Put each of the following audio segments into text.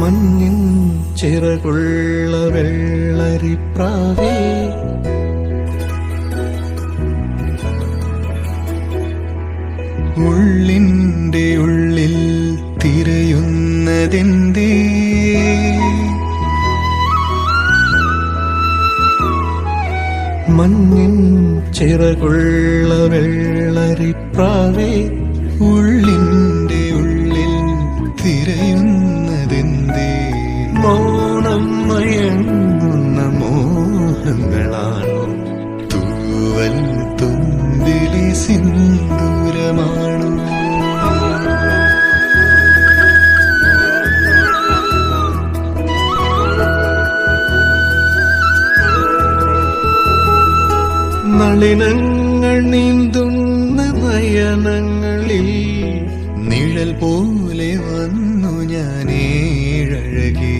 മഞ്ഞിൻ ചിറകുള്ള വെള്ളരിപ്രാവേ ഉള്ളിന്റെ ഉള്ളിൽ തിരയുന്നതെന്തേ? മഞ്ഞിൻ ചിറകുള്ള വെള്ളരിപ്രാവേ ഉള്ളിന്റെ ഉള്ളിൽ തിരയുന്നതെന്തേ? മോണം മയങ്ങുന്ന മോഹങ്ങളാണോ തൂവൽ സിന്ദൂരമാണോ നളിനങ്ങൾ നീന്തുന്ന നയനങ്ങളിൽ നിഴൽ പോലെ വന്നു ഞാനേഴഴകേ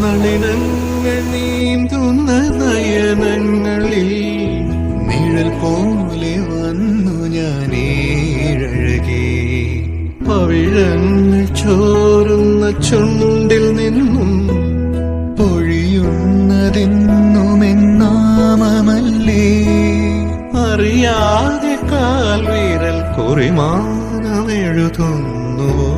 നളിനങ്ങൾ നീന്തുന്ന നയനങ്ങളിൽ നിഴൽ പോലെ വന്നു ഞാനേഴഴകേ പവിഴങ്ങൾ ചോരുന്ന ചുണ്ടിൽ ആദ്യ കാൽ വിരൽ കുറിമാനമെഴുതുന്നുവോ?